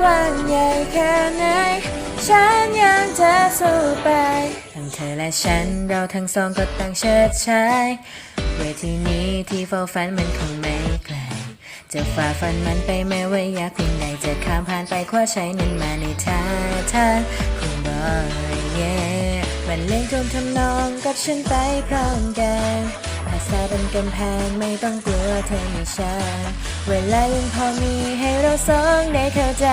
กว้างใหญ่แค่ไหน ฉันยังจะสู้ไปทั้งเธอและฉันเราทั้งสองก็ต่างเชิดชายเวทีนี้ที่เฝ้าฝันมันคงไม่ไกลจะฝ่าฟันมันไปแม้ว่ายากเพียงใดจะข้ามผ่านไปคว้าชัยนั้นมาในท่าทางคงบ่อยเย่มันเล่นทมทำนองกับฉันไปพร้อมกัน ภาษาเป็นกำแพงไม่ต้องกลัวเธอไม่ช้าเวลายังพอมีให้เราสองได้เข้าใจ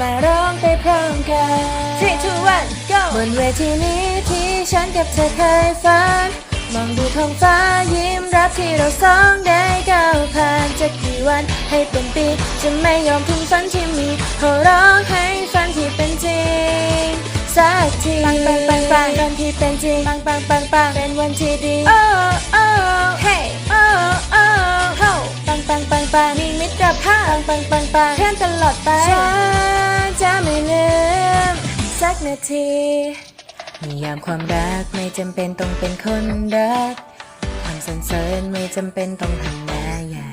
มาร้องไปพร้อมกัน three two one go บนเวทีนี้ที่ฉันกับเธอเคยฝันมองดูท้องฟ้ายิ้มรับที่เราสองได้ก้าวผ่านจะกี่วันให้เป็นปี จะไม่ยอมทิ้งฝันที่มีขอร้องให้ฝันที่เป็นจริง สักทีปังปังปังปังฝันที่เป็นจริงปังปังปังปังเป็นวันที่ดีโอ้โอ้เฮ้โอ้โอ้โฮปังปังปังปังมีมิตรภาพปังปังปังเพื่อนตลอดไปฉันจะไม่ลืมสักนาทีนิยามความรักไม่จำเป็นต้องเป็นคนรัก ความสรรเสริญไม่จำเป็นต้องทำหน้าใหญ่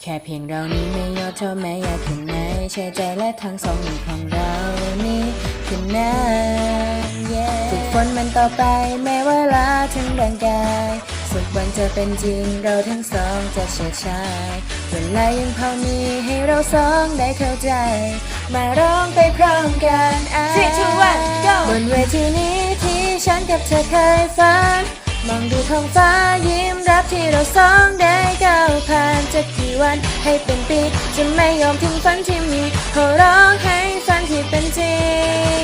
แค่เพียงเรานี้ไม่ย่อท้อแม้อยากขึ้นไหนเชื่อใจและทั้งสองมือของเรานี้ ขึ้นหน้า yeah ฝึกฝนมันต่อไปแม้เวลาทั้งร่างกายสุดวันจะเป็นจริงเราทั้งสองจะเชื่อชายเวลายังพอมีให้เราสองได้เข้าใจ มาร้องไปพร้อมกันอะ Three, two, one, go บนเวทีนี้ที่ฉันกับเธอเคยฝันมองดูท้องฟ้ายิ้มรับที่เราสองได้ก้าวผ่านจะกี่วันให้เป็นปี จะไม่ยอมทิ้งฝันที่มีขอร้องให้ฝันที่เป็นจริง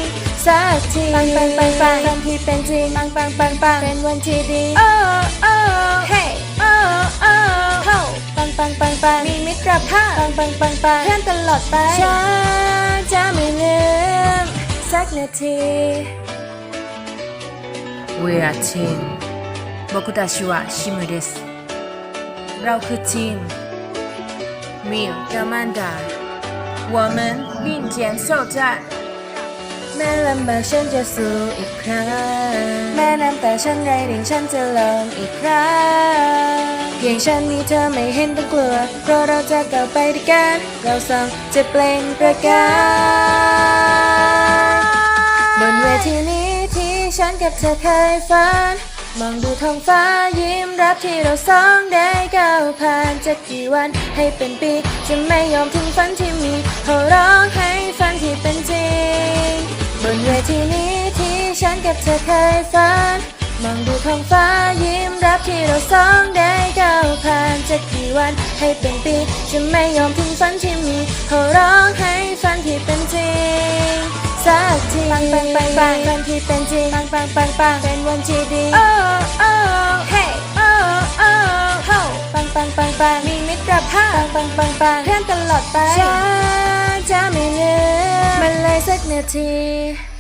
สักทีปังปังปังปังฝันที่เป็นจริงปังปังปังปังเป็นวันที่ดี โอ้โอ้เฮ้โอ้โอ้โฮปังปังปังปังมีมิตรภาพปังปังปังปังเพื่อนตลอดไปฉันจะไม่ลืมสักนาที We are team 僕たちはシムですเราคือทีมมิลกับมันดา我们并肩作战 แม้ลำบากฉันจะสู้อีกครั้ง แม้น้ำตาฉันไรดิ่งฉันจะลองอีกครั้ง เพียงฉันมีเธอไม่เห็นต้องกลัว เพราะเราจะก้าวไปด้วยกัน เราสองจะเปล่งประกายบนเวทีนี้ที่ฉันกับเธอเคยฝัน มองดูท้องฟ้ายิ้มรับที่เราสองได้ก้าวผ่านจะกี่วันให้เป็นปี จะไม่ยอมทิ้งฝันที่มีขอร้องให้ ทีนี้ที่ฉันกับเธอเคยฝันมองดูท้องฟ้ายิ้มรับที่เราสองได้ก้าวผ่านจะกี่วันให้เป็นปีจะไม่ยอมทิ้งฝันที่มีขอร้องให้ฝันที่เป็นจริงสักทีปังปังปังปังฝันที่เป็นจริงปังปังปังปังเป็นวันที่ดีโอ้โอ้เฮ้โอ้โอ้โฮปังปังปังปังมีมิตรภาพปังปังปังปังเพื่อนตลอดไปฉันจะไม่ลืมมันเลยสักนาที